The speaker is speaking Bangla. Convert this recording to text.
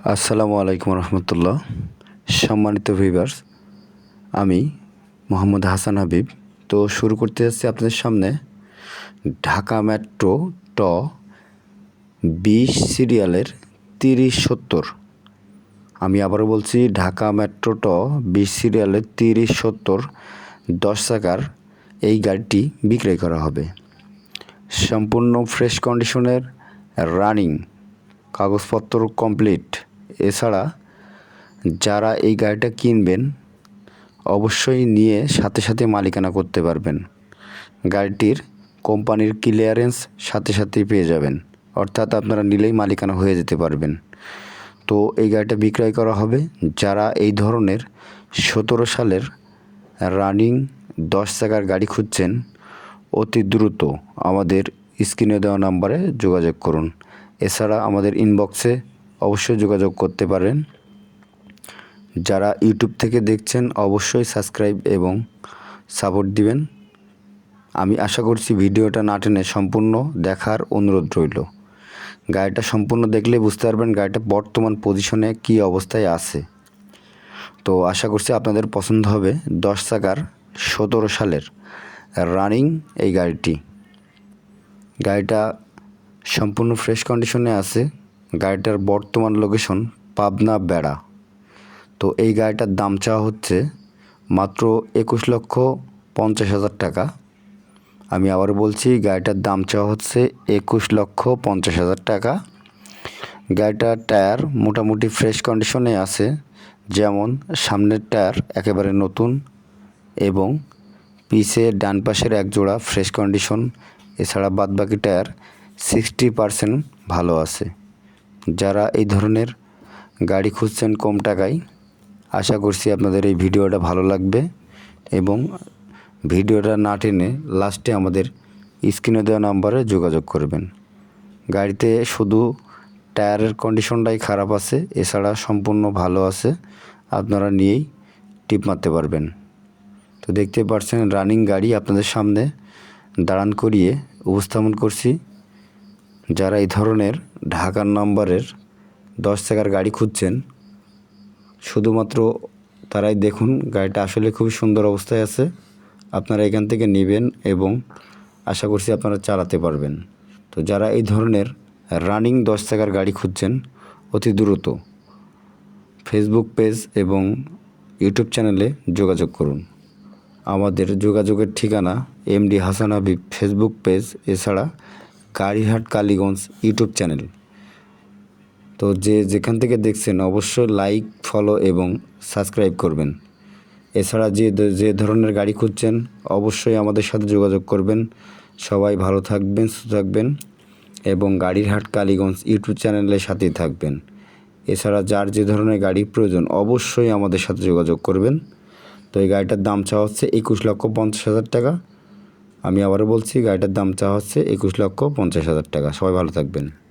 আসসালামু আলাইকুম রহমতুল্লাহ। সম্মানিত ভিভার্স আমি মোহাম্মদ হাসান হাবিব। তো শুরু করতে যাচ্ছি আপনাদের সামনে ঢাকা মেট্রো ট বিশ সিরিয়ালের তিরিশ সত্তর। আমি আবারও বলছি, ঢাকা মেট্রো ট বিশ সিরিয়ালের তিরিশ সত্তর, দশ চাকার এই গাড়িটি বিক্রয় করা হবে। সম্পূর্ণ ফ্রেশ কন্ডিশনের রানিং কাগজপত্র কমপ্লিট এছাড়া যারা এই গাড়িটা কিনবেন, অবশ্যই নিয়ে সাথে সাথে মালিকানা করতে পারবেন। গাড়িটির কোম্পানির ক্লিয়ারেন্স সাথে সাথেই পেয়ে যাবেন। অর্থাৎ আপনারা নিলেই মালিকানা হয়ে যেতে পারবেন। তো এই গাড়িটা বিক্রয় করা হবে যারা এই ধরনের সতেরো সালের রানিং দশ চাকার গাড়ি খুঁজছেন, অতি দ্রুত আমাদের স্ক্রিনে দেওয়া নাম্বারে যোগাযোগ করুন। এছাড়া আমাদের ইনবক্সে অবশ্যই যোগাযোগ করতে পারেন। যারা ইউটিউব থেকে দেখছেন, অবশ্যই সাবস্ক্রাইব এবং সাপোর্ট দিবেন। আমি আশা করছি ভিডিওটা না টেনে সম্পূর্ণ দেখার অনুরোধ রইল। গাড়িটা সম্পূর্ণ দেখলে বুঝতে পারবেন গাড়িটা বর্তমান পজিশনে কী অবস্থায় আছে। তো আশা করছি আপনাদের পছন্দ হবে দশ চাকার সতেরো সালের রানিং এই গাড়িটি। গাড়িটা সম্পূর্ণ ফ্রেশ কন্ডিশনে আছে। গাড়িটার বর্তমান লোকেশন পাবনা বেড়া। তো এই গাড়িটার দাম চাওয়া হচ্ছে মাত্র একুশ লক্ষ পঞ্চাশ হাজার টাকা। আমি আবার বলছি, গাড়িটার দাম চাওয়া হচ্ছে একুশ লক্ষ পঞ্চাশ হাজার টাকা। গাড়িটার টায়ার মোটামুটি ফ্রেশ কন্ডিশনে আছে, যেমন সামনের টায়ার একেবারে নতুন এবং পিছে ডান পাশের এক জোড়া ফ্রেশ কন্ডিশন এছাড়া বাদবাকি টায়ার সিক্সটি পারসেন্ট ভালো আছে। যারা এই ধরনের গাড়ি খুঁজছেন কম টাকায়, আশা করছি আপনাদের এই ভিডিওটা ভালো লাগবে এবং ভিডিওটা না টেনে লাস্টে আমাদের স্ক্রিনে দেওয়া নাম্বারে যোগাযোগ করবেন। গাড়িতে শুধু টায়ারের কন্ডিশনটাই খারাপ আছে, এছাড়া সম্পূর্ণ ভালো আছে, আপনারা নিয়েই টিপ মারতে পারবেন। তো দেখতে পাচ্ছেন, রানিং গাড়ি আপনাদের সামনে দাঁড়ান করিয়ে উপস্থাপন করছি। যারা এই ধরনের ঢাকার নাম্বারের দশ চাকার গাড়ি খুঁজছেন, শুধুমাত্র তারাই দেখুন গাড়িটা আসলে খুবই সুন্দর অবস্থায় আছে। আপনারা এখান থেকে নেবেন এবং আশা করছি আপনারা চালাতে পারবেন। তো যারা এই ধরনের রানিং দশ চাকার গাড়ি খুঁজছেন, অতি দ্রুত ফেসবুক পেজ এবং ইউটিউব চ্যানেলে যোগাযোগ করুন। আমাদের যোগাযোগের ঠিকানা M D Hasan Habib Facebook page, এছাড়া গাড়িহাট কালীগঞ্জ ইউটিউব চ্যানেল। তো যে যেখান থেকে দেখছেন অবশ্যই লাইক, ফলো এবং সাবস্ক্রাইব করবেন। এছাড়া যে যে ধরনের গাড়ি খুঁজছেন অবশ্যই আমাদের সাথে যোগাযোগ করবেন। সবাই ভালো থাকবেন, সুস্থ থাকবেন এবং গাড়ির হাট কালীগঞ্জ ইউটিউব চ্যানেলের সাথেই থাকবেন। এছাড়া যার যে ধরনের গাড়ি প্রয়োজন অবশ্যই আমাদের সাথে যোগাযোগ করবেন। তো এই গাড়িটার দাম চাওয়া হচ্ছে একুশ লক্ষ পঞ্চাশ হাজার টাকা। আমি আবারও বলছি, গাড়িটার দাম চাওয়া হচ্ছে একুশ লক্ষ পঞ্চাশ হাজার টাকা। সবাই ভালো থাকবেন।